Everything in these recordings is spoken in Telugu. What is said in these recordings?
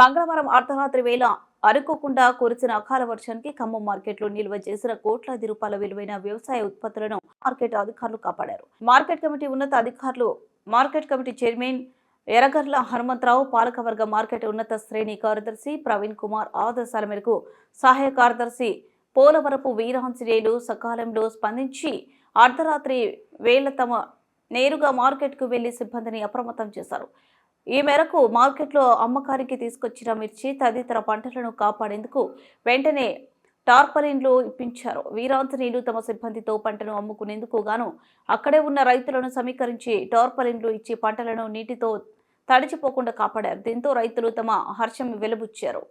మంగళవారం అర్ధరాత్రి వేళ అరుకోకుండా కురిసిన అకాల వర్షానికి ఖమ్మం మార్కెట్లో నిల్వ చేసిన కోట్లాది రూపాయల విలువైన వ్యవసాయ ఉత్పత్తులను మార్కెట్ అధికారులు కాపాడారు. మార్కెట్ కమిటీ ఉన్నత అధికారులు market committee chairman Erragarla Hanumantharao పాలకవర్గ మార్కెట్ ఉన్నత శ్రేణి కార్యదర్శి ప్రవీణ్ కుమార్ ఆదేశాల మేరకు సహాయ కార్యదర్శి పోలవరపు వీరాంజనేయులు సకాలంలో స్పందించి అర్ధరాత్రి వేళ తమ నేరుగా మార్కెట్కు వెళ్ళి సిబ్బందిని అప్రమత్తం చేశారు. ఈ మేరకు మార్కెట్లో అమ్మకానికి తీసుకొచ్చిన మిర్చి తదితర పంటలను కాపాడేందుకు వెంటనే టార్పలిన్లు ఇప్పించారు. వీరాంజనేయులు తమ సిబ్బందితో పంటను అమ్ముకునేందుకు గాను అక్కడే ఉన్న రైతులను సమీకరించి టార్పలిన్లు ఇచ్చి పంటలను నీటితో తడిచిపోకుండా కాపాడారు. దీంతో రైతులు తమ హర్షం వెలుబుచ్చారు.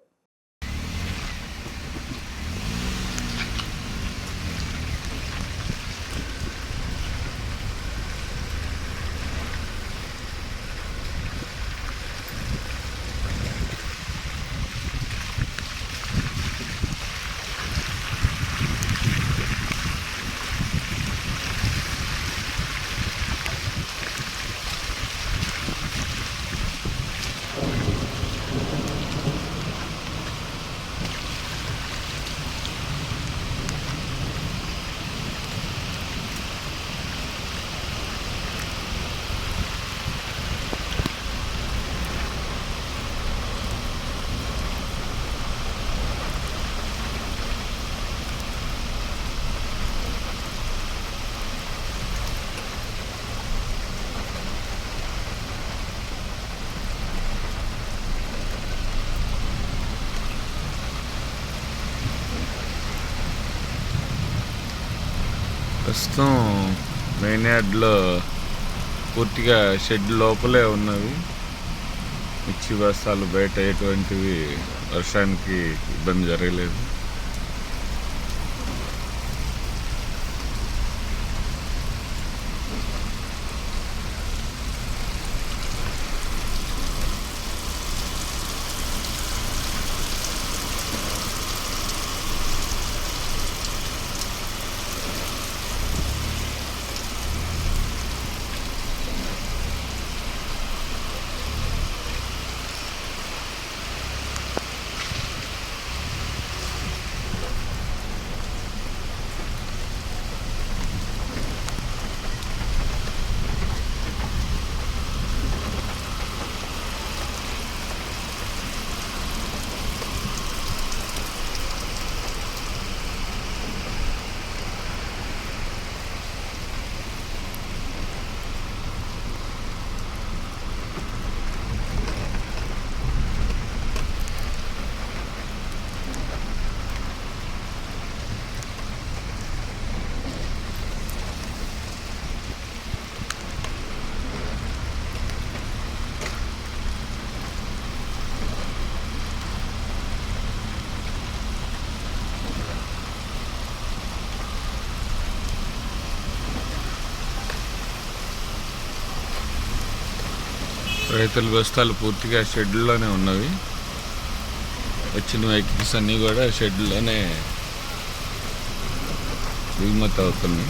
ప్రస్తుతం మెయిన్ యార్డ్లో పూర్తిగా షెడ్ లోపలే ఉన్నవి. మిర్చి బస్తాలు బయట ఎటువంటివి వర్షానికి ఇబ్బంది జరగలేదు. రైతుల బస్తాలు పూర్తిగా షెడ్లోనే ఉన్నవి. వచ్చిన వెహికల్స్ అన్నీ కూడా షెడ్లోనే దిగుమతి అవుతున్నాయి.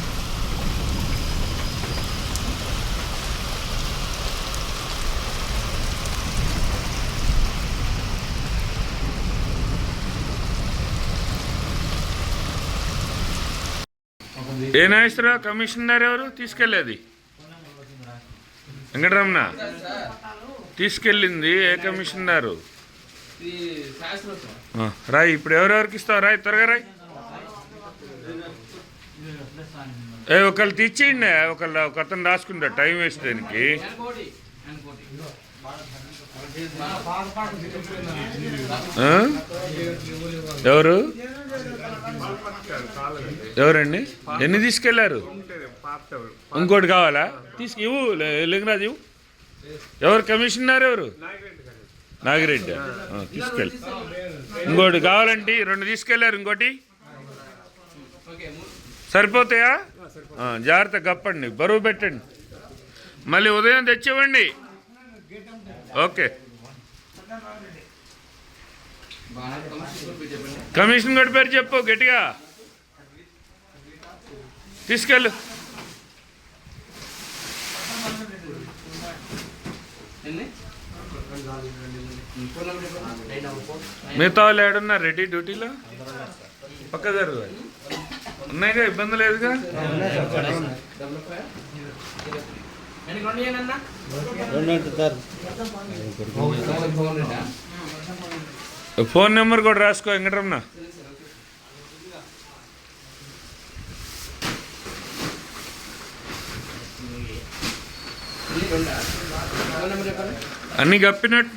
ఏ నాగేశ్వరరావు కమిషనర్ ఎవరు? తీసుకెళ్ళేది. వెంకటరమణ తీసుకెళ్ళింది ఏ కమిషనర్ రాయి రాయ్ ఇప్పుడు ఎవరెవరికి ఇస్తావు? రాయ్ త్వరగా రాయి. ఏ ఒకళ్ళు తెచ్చేయండి ఒకళ్ళు ఒక అతను రాసుకుంటా టైం వేస్ట్ దానికి. ఎవరు? ఎవరండి? ఎన్ని తీసుకెళ్ళారు? ఇంకోటి కావాలా? తీసుకు ఇవ్వు లింగరాజు ఇవ్వు. ఎవరు కమిషనర్ ఎవరు? నాగిరెడ్డి. ఆ, తీసుకెళ్ళి. ఇంకోటి కావాలంటే రెండు తీసుకెళ్ళారు ఇంకోటి. సరిపోతాయా? జాగ్రత్త కప్పండి బరువు పెట్టండి. మళ్ళీ ఉదయం తెచ్చివ్వండి. ఓకే. కమిషన్ కమిషన్ కూడా పేరు చెప్పు గట్టిగా. తీసుకెళ్ళు ఎన్ని ఫోన్ నెంబర్ చెప్పండి నైన్ డబల్ ఫోర్ మిగతా వాళ్ళు ఏడున్నారు? రెడీ డ్యూటీలో? పక్క జరుగు ఉన్నాయిగా? ఇబ్బంది లేదుగా? ఫోన్ ఫోన్ నెంబర్ కూడా రాసుకో వెంకటరమణ. రెండా ఫోన్ నెంబర్ చెప్పండి అన్నీ కప్పినట్టు